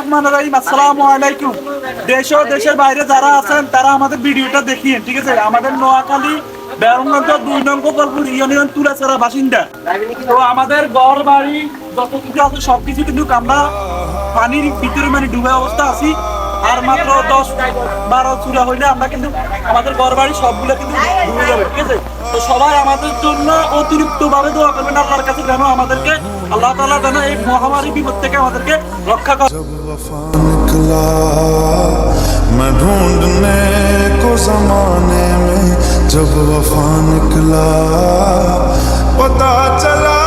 রহমান রহিম, আসসালামু আলাইকুম। দেশ দেশের বাইরে যারা আছেন, তারা আমাদের ভিডিওটা দেখিয়ে ঠিক আছে? আমাদের নোয়াখালী আমাদের বাড়ি, যত কিছু আছে, সবকিছু কিন্তু আমরা মানে ডুবে অবস্থা আছি। আর মাত্র দশ বারো হইলে আমরা কিন্তু আমাদের ঘর, বাড়ি সবগুলো কিন্তু ডুবে যাবে, ঠিক আছে? তো সবাই আমাদের জন্য অতিরিক্ত ভাবে দোয়া করবেন আল্লাহর কাছে যেন আমাদেরকে আল্লাহ তাআলা যেন এই মহামারী বিপদ থেকে আমাদেরকে রক্ষা করে जब वफा निकला मैं ढूंढने को जमाने में जब वफा निकला पता चला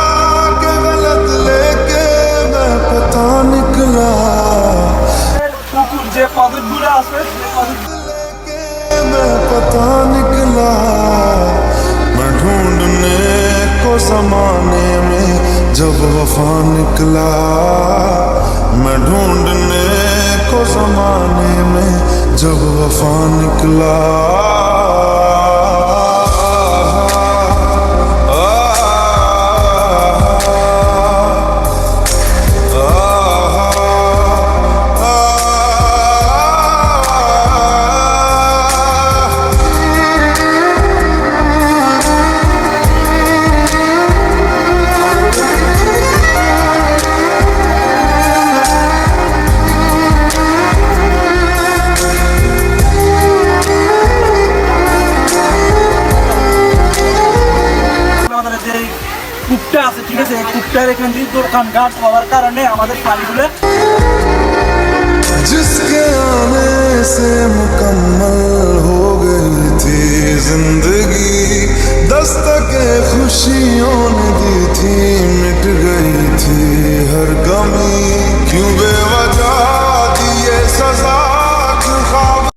कि गलत लेके मैं पता निकला পুকুর যে পদকগুলো আছে সেই পদক- जमाने में जब वफा निकला मैं ढूँढने को समाने में जब वफा निकला। ঠিক আছে এই কূপটার এখান দিয়ে দোকান ঘাট হওয়ার কারণে আমাদের পানিগুলো जिसके आने से मुकम्मल हो गई थी जिंदगी